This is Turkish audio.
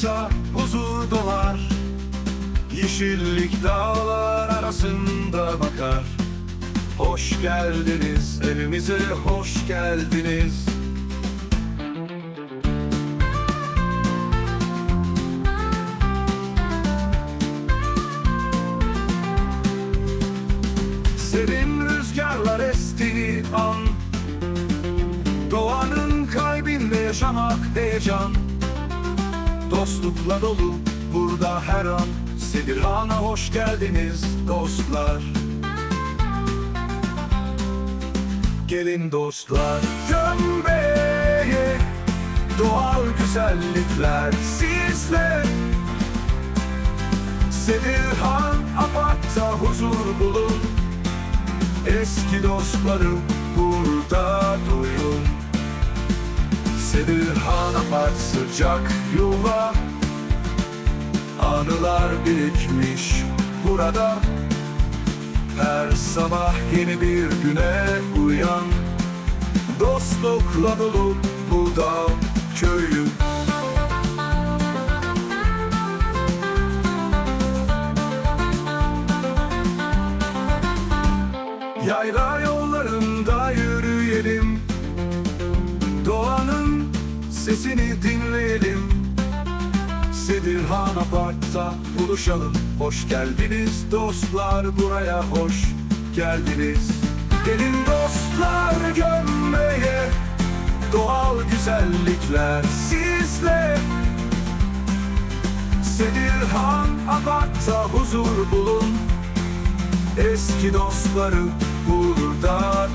Aparta huzur dolar. Yeşillik dağlar arasında bakar. Hoş geldiniz evimize hoş geldiniz. Serin rüzgarlar estiği an. Doğanın kalbinde yaşamak heyecan Dostlukla dolu. Burada her an Sedirhan'a hoş geldiniz dostlar. Gelin dostlar. Gömbe'ye Doğal güzellikler sizle Sedirhan Apart'ta huzur bulun. Eski dostları burada duyun Sedirhan Apart sıcak yuva. Anılar birikmiş burada. Her sabah yeni bir güne uyan. Dostlukla dolu bu dağ köyü. Yayla yollarında sesini dinleyelim. Sedirhan Apart'ta buluşalım. Hoş geldiniz dostlar buraya hoş geldiniz. Gelin dostlar gömmeye Doğal güzellikler sizle. Sedirhan Apart'ta huzur bulun. Eski dostları burada